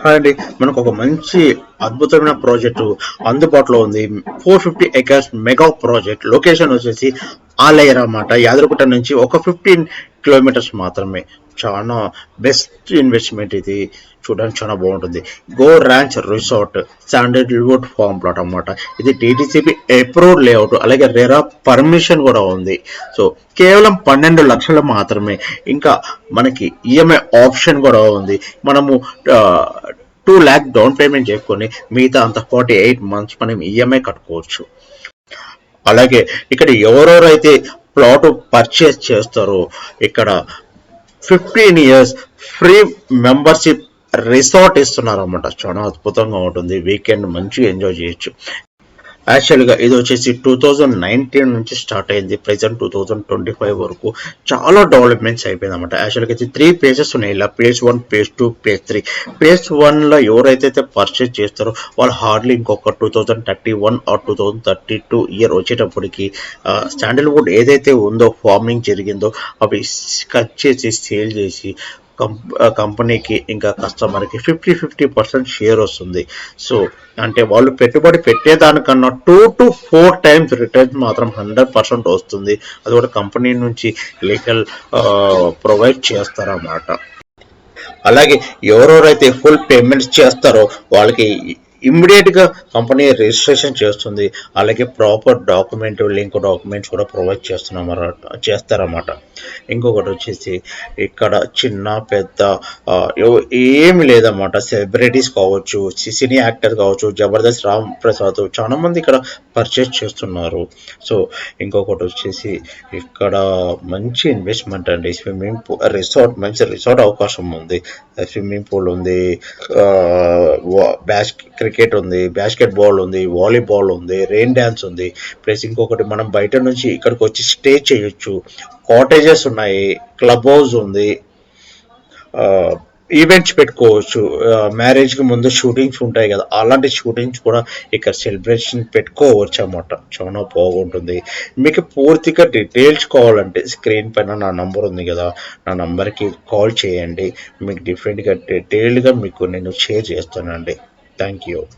Hi అండి మనకు ఒక మంచి అద్భుతమైన ప్రాజెక్టు అందుబాటులో ఉంది. Four fifty acres mega project location వచ్చేసి ఆలయర్ అన్నమాట యాదగిరిగుట్ట నుంచి ఒక ఫిఫ్టీన్ కిలోమీటర్స్ మాత్రమే. చాలా బెస్ట్ ఇన్వెస్ట్మెంట్ ఇది. చూడడానికి చాలా బాగుంటుంది. Go ranch resort standard wood farm plot అన్నమాట. ఇది టీటీసీపీ అప్రూవ్డ్ లేఅవుట్ అలాగే రెరా పర్మిషన్ కూడా ఉంది. సో కేవలం పన్నెండు లక్షలు మాత్రమే. ఇంకా మనకి ఈఎంఐ ఆప్షన్ కూడా ఉంది. మనము టూ ల్యాక్ డౌన్ పేమెంట్ చేసుకొని మిగతా అంత ఫార్టీ ఎయిట్ మంత్స్ మనం ఈఎంఐ కట్టుకోవచ్చు. అలాగే ఇక్కడ ఎవరెవరైతే ప్లాట్ పర్చేస్ చేస్తారో ఇక్కడ fifteen years free membership resort ఇస్తున్నారు అనమాట చాలా అద్భుతంగా ఉంటుంది. వీకెండ్ మంచిగా ఎంజాయ్ చేయొచ్చు. యాక్చువల్గా ఇది వచ్చేసి టూ థౌజండ్ నైన్టీన్ నుంచి స్టార్ట్ అయింది. Present two thousand twenty five వరకు చాలా డెవలప్మెంట్స్ అయిపోయింది అనమాట యాక్చువల్గా అయితే త్రీ పేజెస్ ఉన్నాయి. ఇలా page one page two page three page వన్లో ఎవరైతే పర్చేజ్ చేస్తారో వాళ్ళు హార్డ్లీ ఇంకొక two thousand thirty one or two thousand thirty two year వచ్చేటప్పటికి స్టాండర్డ్ ఏదైతే ఉందో ఫార్మింగ్ జరిగిందో అవి కట్ చేసి సేల్ చేసి కంపెనీకి ఇంకా కస్టమర్కి ఫిఫ్టీ ఫిఫ్టీ పర్సెంట్ షేర్ వస్తుంది. సో అంటే వాళ్ళు పెట్టుబడి పెట్టేదానికన్నా two to four times returns మాత్రం హండ్రెడ్ పర్సెంట్ వస్తుంది. అది కూడా కంపెనీ నుంచి లీగల్ ప్రొవైడ్ చేస్తారన్నమాట. అలాగే ఎవరెవరైతే ఫుల్ పేమెంట్స్ చేస్తారో వాళ్ళకి ఇమ్మీడియట్గా కంపెనీ రిజిస్ట్రేషన్ చేస్తుంది. అలాగే ప్రాపర్ డాక్యుమెంట్ లింక్ డాక్యుమెంట్స్ కూడా ప్రొవైడ్ చేస్తున్నాం చేస్తారన్నమాట. ఇంకొకటి వచ్చేసి ఇక్కడ చిన్న పెద్ద ఏమి లేదన్నమాట. సెలబ్రిటీస్ కావచ్చు సినీ యాక్టర్ కావచ్చు జబర్దస్త్ రామ్ ప్రసాద్ చాలా మంది ఇక్కడ పర్చేస్ చేస్తున్నారు. సో ఇంకొకటి వచ్చేసి ఇక్కడ మంచి ఇన్వెస్ట్మెంట్ అండి. స్విమ్మింగ్ పూల్ రిసార్ట్ మంచి రిసార్ట్ అవకాశం ఉంది. స్విమ్మింగ్ పూల్ ఉంది. బ్యాస్ క్రికెట్ క్రికెట్ ఉంది బాస్కెట్ బాల్ ఉంది వాలీబాల్ ఉంది రెయిన్ డ్యాన్స్ ఉంది. ప్లస్ ఇంకొకటి మనం బయట నుంచి ఇక్కడికి వచ్చి స్టే చేయొచ్చు. కాటేజెస్ ఉన్నాయి క్లబ్ హౌస్ ఉంది. ఈవెంట్స్ పెట్టుకోవచ్చు. మ్యారేజ్కి ముందు షూటింగ్స్ ఉంటాయి కదా అలాంటి షూటింగ్స్ కూడా ఇక్కడ సెలబ్రేషన్ పెట్టుకోవచ్చు అన్నమాట. చాలా బాగుంటుంది. మీకు పూర్తిగా డీటెయిల్స్ కావాలంటే స్క్రీన్ పైన నా నంబర్ ఉంది కదా నా నంబర్కి కాల్ చేయండి. మీకు డిఫరెంట్గా డీటెయిల్డ్గా మీకు నేను షేర్ చేస్తానండి. thank you.